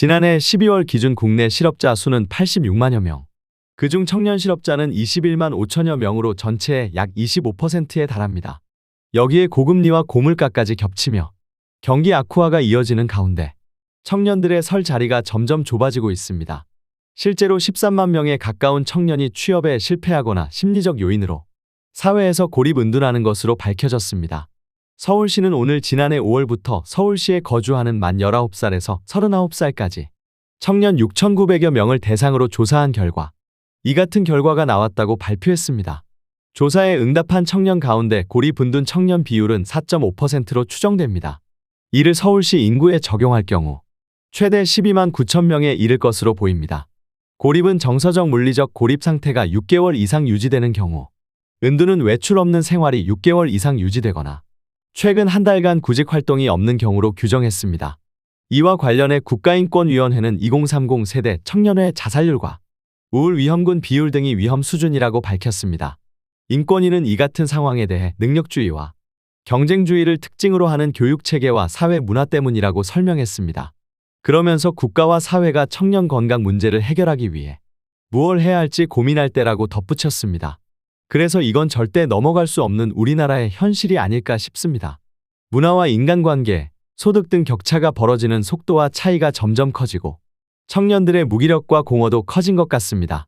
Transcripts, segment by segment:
지난해 12월 기준 국내 실업자 수는 86만여 명. 그중 청년 실업자는 21만 5천여 명으로 전체의 약 25%에 달합니다. 여기에 고금리와 고물가까지 겹치며 경기 악화가 이어지는 가운데 청년들의 설 자리가 점점 좁아지고 있습니다. 실제로 13만 명에 가까운 청년이 취업에 실패하거나 심리적 요인으로 사회에서 고립 은둔하는 것으로 밝혀졌습니다. 서울시는 오늘 지난해 5월부터 서울시에 거주하는 만 19살에서 39살까지 청년 6,900여 명을 대상으로 조사한 결과 이 같은 결과가 나왔다고 발표했습니다. 조사에 응답한 청년 가운데 고립 은둔 청년 비율은 4.5%로 추정됩니다. 이를 서울시 인구에 적용할 경우 최대 12만 9천 명에 이를 것으로 보입니다. 고립은 정서적 물리적 고립 상태가 6개월 이상 유지되는 경우 은둔은 외출 없는 생활이 6개월 이상 유지되거나 최근 한 달간 구직 활동이 없는 경우로 규정했습니다. 이와 관련해 국가인권위원회는 2030 세대 청년의 자살률과 우울 위험군 비율 등이 위험 수준이라고 밝혔습니다. 인권위는 이 같은 상황에 대해 능력주의와 경쟁주의를 특징으로 하는 교육 체계와 사회 문화 때문이라고 설명했습니다. 그러면서 국가와 사회가 청년 건강 문제를 해결하기 위해 무엇을 해야 할지 고민할 때라고 덧붙였습니다. 그래서 이건 절대 넘어갈 수 없는 우리나라의 현실이 아닐까 싶습니다. 문화와 인간관계, 소득 등 격차가 벌어지는 속도와 차이가 점점 커지고 청년들의 무기력과 공허도 커진 것 같습니다.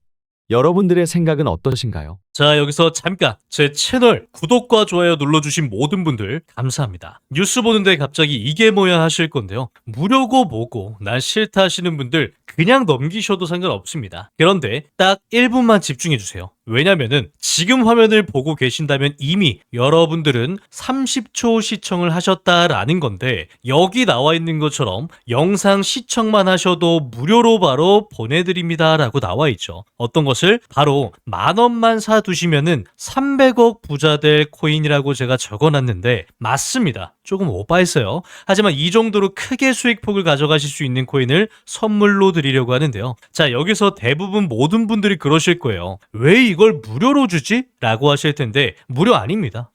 여러분들의 생각은 어떠신가요? 자, 여기서 잠깐 제 채널 구독과 좋아요 눌러주신 모든 분들 감사합니다. 뉴스 보는데 갑자기 이게 뭐야 하실 건데요. 무료고 뭐고 난 싫다 하시는 분들 그냥 넘기셔도 상관없습니다. 그런데 딱 1분만 집중해주세요. 왜냐면은 지금 화면을 보고 계신다면 이미 여러분들은 30초 시청을 하셨다라는 건데 여기 나와 있는 것처럼 영상 시청만 하셔도 무료로 바로 보내드립니다라고 나와 있죠. 어떤 것을 바로 만 원만 사두시면은 300억 부자 될 코인이라고 제가 적어놨는데 맞습니다. 조금 오바했어요. 하지만 이 정도로 크게 수익폭을 가져가실 수 있는 코인을 선물로 드리려고 하는데요. 자, 여기서 대부분 모든 분들이 그러실 거예요. 왜 이걸 무료로 주지? 라고 하실 텐데, 무료 아닙니다.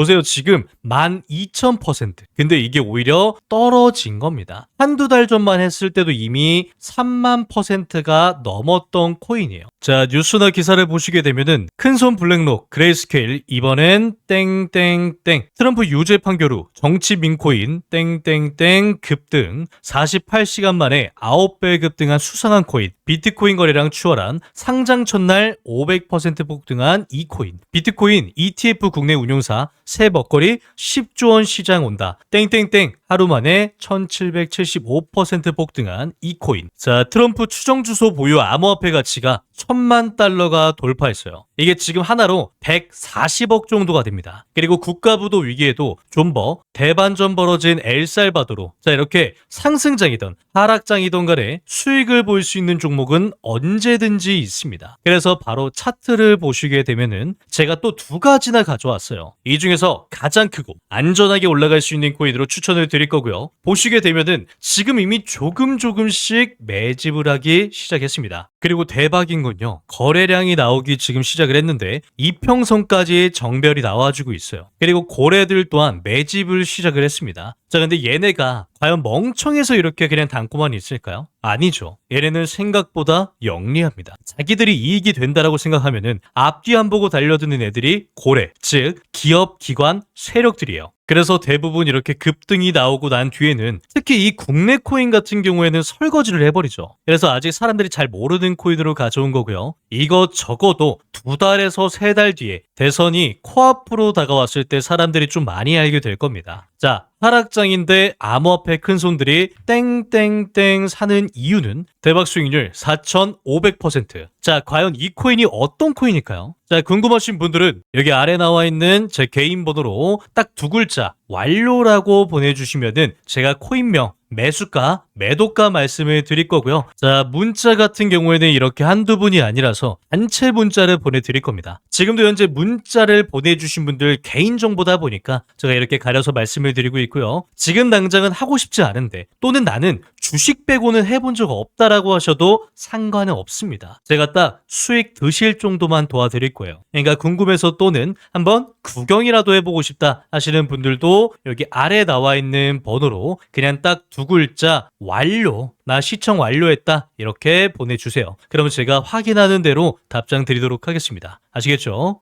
보세요. 지금 12,000%. 근데 이게 오히려 떨어진 겁니다. 한두 달 전만 했을 때도 이미 3만 퍼센트가 넘었던 코인이에요. 자, 뉴스나 기사를 보시게 되면은 큰손 블랙록, 그레이스케일, 이번엔 땡땡땡, 트럼프 유죄 판결 후 정치 민코인, 땡땡땡 급등, 48시간 만에 9배 급등한 수상한 코인, 비트코인 거래량 추월한 상장 첫날 500% 폭등한 이 코인, 비트코인 ETF 국내 운용사 새 먹거리 10조 원 시장 온다. 땡땡땡 하루 만에 1775% 폭등한 이 코인. 자, 트럼프 추정 주소 보유 암호화폐 가치가 천만 달러가 돌파했어요. 이게 지금 하나로 140억 정도가 됩니다. 그리고 국가부도 위기에도 존버, 대반전 벌어진 엘살바도로 자 이렇게 상승장이든 하락장이든 간에 수익을 볼 수 있는 종목은 언제든지 있습니다. 그래서 바로 차트를 보시게 되면은 제가 또 두 가지나 가져왔어요. 이 중에서 가장 크고 안전하게 올라갈 수 있는 코인으로 추천을 드릴 거고요. 보시게 되면은 지금 이미 조금 조금씩 매집을 하기 시작했습니다. 그리고 대박인 건요. 거래량이 나오기 지금 시작을 했는데 이평선까지 정별이 나와주고 있어요. 그리고 고래들 또한 매집을 시작을 했습니다. 자, 근데 얘네가 과연 멍청해서 이렇게 그냥 담고만 있을까요? 아니죠. 얘네는 생각보다 영리합니다. 자기들이 이익이 된다라고 생각하면은 앞뒤 안 보고 달려드는 애들이 고래, 즉 기업, 기관, 세력들이에요. 그래서 대부분 이렇게 급등이 나오고 난 뒤에는 특히 이 국내 코인 같은 경우에는 설거지를 해버리죠. 그래서 아직 사람들이 잘 모르는 코인으로 가져온 거고요. 이거 적어도 두 달에서 세 달 뒤에 대선이 코앞으로 다가왔을 때 사람들이 좀 많이 알게 될 겁니다. 자, 하락장인데 암호화폐 큰손들이 땡땡땡 사는 이유는 대박 수익률 4,500%. 자, 과연 이 코인이 어떤 코인일까요? 자, 궁금하신 분들은 여기 아래 나와 있는 제 개인 번호로 딱 두 글자 완료라고 보내주시면은 제가 코인명, 매수가, 매도가 말씀을 드릴 거고요. 자, 문자 같은 경우에는 이렇게 한두 분이 아니라서 단체 문자를 보내드릴 겁니다. 지금도 현재 문자를 보내주신 분들 개인정보다 보니까 제가 이렇게 가려서 말씀을 드리고 있고요. 지금 당장은 하고 싶지 않은데 또는 나는 주식 빼고는 해본 적 없다라고 하셔도 상관은 없습니다. 제가 딱 수익 드실 정도만 도와드릴 거예요. 그러니까 궁금해서 또는 한번 구경이라도 해보고 싶다 하시는 분들 도 여기 아래 나와 있는 번호로 그냥 딱 두 글자 완료 나 시청 완료했다 이렇게 보내주세요. 그러면 제가 확인하는 대로 답장 드리도록 하겠습니다. 아시겠죠?